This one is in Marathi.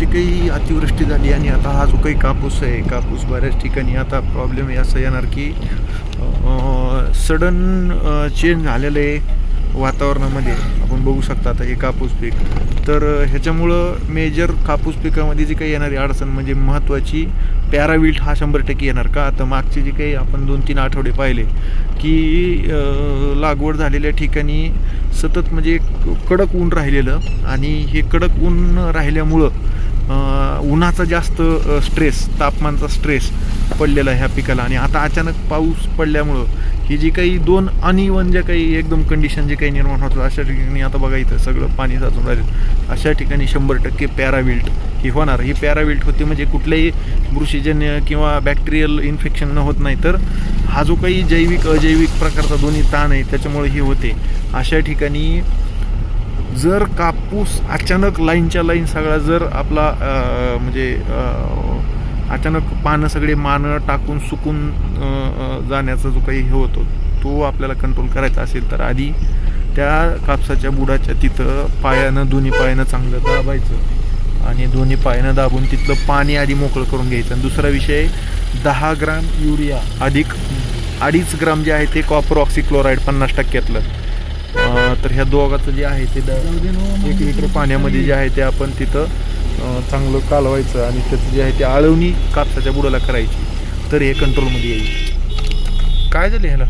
जी काही अतिवृष्टी झाली आणि आता हा जो काही कापूस आहे कापूस बऱ्याच ठिकाणी आता प्रॉब्लेम असं येणार की सडन चेंज झालेलं आहे वातावरणामध्ये. आपण बघू शकता आता हे कापूस पीक. तर ह्याच्यामुळं मेजर कापूस पिकामध्ये जी काही येणारी अडचण म्हणजे महत्त्वाची पॅराविल्ट हा शंभर टक्के येणार का? आता मागचे जे काही आपण दोन तीन आठवडे पाहिले की लागवड झालेल्या ठिकाणी सतत म्हणजे कडक ऊन राहिलेलं आणि हे कडक ऊन राहिल्यामुळं उन्हाचा जास्त स्ट्रेस तापमानाचा स्ट्रेस पडलेला आहे ह्या पिकाला. आणि आता अचानक पाऊस पडल्यामुळं ही जी काही दोन अनिवन ज्या काही एकदम कंडिशन जे काही निर्माण होतात अशा ठिकाणी आता बघा इथं सगळं पाणी साचून राहिलं. अशा ठिकाणी शंभर टक्के पॅराविल्ट ही होणार. ही पॅराविल्ट होते म्हणजे कुठल्याही बुरशीजन्य किंवा बॅक्टेरियल इन्फेक्शन न होत नाही तर हा जो काही जैविक अजैविक प्रकारचा दोन्ही ताण आहे त्याच्यामुळे ही होते. अशा ठिकाणी जर कापूस अचानक लाईनच्या लाईन सगळा जर आपला म्हणजे अचानक पानं सगळे मानं टाकून सुकून जाण्याचा जो काही हे होतो तो आपल्याला कंट्रोल करायचा असेल तर आधी त्या कापसाच्या बुडाच्या तिथं पायानं दोन्ही पायानं चांगलं दाबायचं आणि दोन्ही पायानं दाबून तिथलं पाणी आधी मोकळं करून घ्यायचं. आणि दुसरा विषय दहा ग्राम युरिया अधिक अडीच ग्राम जे आहे ते कॉपर ऑक्सिक्लोराईड पन्नास टक्क्यातलं. तर ह्या दोघाचं जे आहे ते एक लिटर पाण्यामध्ये जे आहे ते आपण तिथं चांगलं कालवायचं आणि त्याचं जे आहे ते आळवणी कापसाच्या बुडाला करायची. तर हे कंट्रोलमध्ये येईल. काय झालं ह्याला?